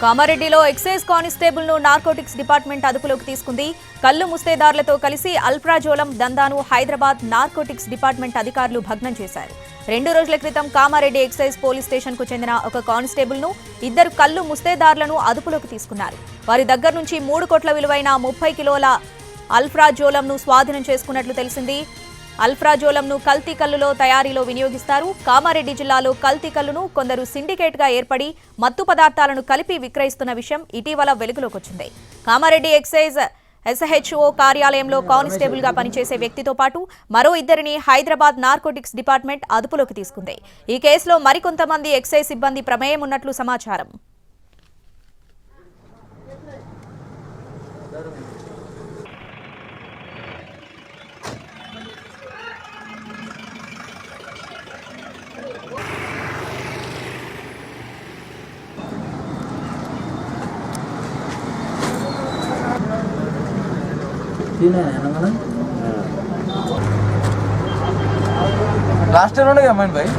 కామారెడ్డిలో excise కానిస్టేబుల్ను narcotics department అదుపులోకి తీసుకుంది. కళ్ళు ముస్తేదారులతో కలిసి అల్ప్రాజోలం దందాను హైదరాబాద్ నార్కోటిక్స్ డిపార్ట్మెంట్ అధికారులు భగ్నం చేశారు. రెండు రోజుల క్రితం కామారెడ్డి ఎక్సైజ్ పోలీస్ స్టేషన్కు చెందిన ఒక కానిస్టేబుల్ను ఇద్దరు కళ్ళు ముస్తేదారులను అదుపులోకి తీసుకున్నారు. వారి దగ్గర నుంచి మూడు కోట్ల విలువైన ముప్పై కిలోల అల్ఫ్రాజోలంను స్వాధీనం చేసుకున్నట్లు తెలిసింది. అల్ఫ్రాజోలంను కల్తీ కల్లులో తయారీలో వినియోగిస్తారు. కామారెడ్డి జిల్లాలో కల్తీ కల్లును కొందరు సిండికేట్గా ఏర్పడి మత్తు పదార్థాలను కలిపి విక్రయిస్తున్న విషయం ఇటీవల వెలుగులోకి వచ్చింది కామారెడ్డి ఎక్సైజ్ ఎస్హెచ్ఓ కార్యాలయంలో కానిస్టేబుల్గా పనిచేసే వ్యక్తితో పాటు మరో ఇద్దరిని హైదరాబాద్ నార్కోటిక్స్ డిపార్ట్మెంట్ అదుపులోకి తీసుకుంది. ఈ కేసులో మరికొంతమంది ఎక్సైజ్ సిబ్బంది ప్రమేయం ఉన్నట్లు సమాచారం. లాస్ట్ టైం ఉండే అమ్మాయి భాయ్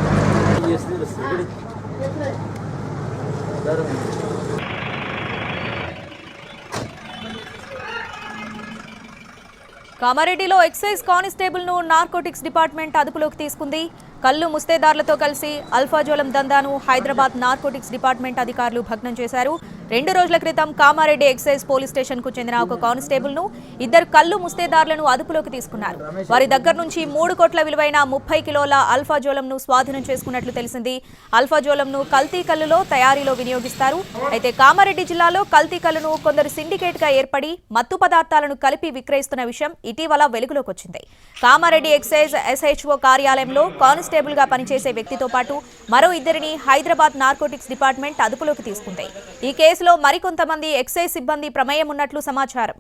కామారెడ్డిలో ఎక్సైజ్ కానిస్టేబుల్ను నార్కోటిక్స్ డిపార్ట్మెంట్ అదుపులోకి తీసుకుంది. కళ్ళు ముస్తేదారులతో కలిసి అల్ఫాజోలం దందాను హైదరాబాద్ నార్కోటిక్స్ డిపార్ట్మెంట్ అధికారులు భగ్నం చేశారు. రెండు రోజుల క్రితం కామారెడ్డి ఎక్సైజ్ పోలీస్ స్టేషన్కు చెందిన ఒక కానిస్టేబుల్ను ఇద్దరు కళ్ళు ముస్తేదారులను అదుపులోకి తీసుకున్నారు. వారి దగ్గర నుంచి మూడు కోట్ల విలువైన ముప్పై కిలోల అల్ఫాజోలంను స్వాధీనం చేసుకున్నట్లు తెలిసింది. అల్ఫాజోలంను కల్తీ కల్లులో తయారీలో వినియోగిస్తారు. అయితే కామారెడ్డి జిల్లాలో కల్తీ కల్లును కొందరు సిండికేట్గా ఏర్పడి మత్తు పదార్థాలను కలిపి విక్రయిస్తున్న విషయం ఇటీవల వెలుగులోకి వచ్చింది కామారెడ్డి ఎక్సైజ్ ఎస్హెచ్ఓ కార్యాలయంలో కానిస్టేబుల్ గా పనిచేసే వ్యక్తితో పాటు మరో ఇద్దరిని హైదరాబాద్ నార్కోటిక్స్ డిపార్ట్మెంట్ అదుపులోకి తీసుకుంది. ఈ కేసులో మరికొంతమంది ఎక్సైజ్ సిబ్బంది ప్రమేయం ఉన్నట్లు సమాచారం.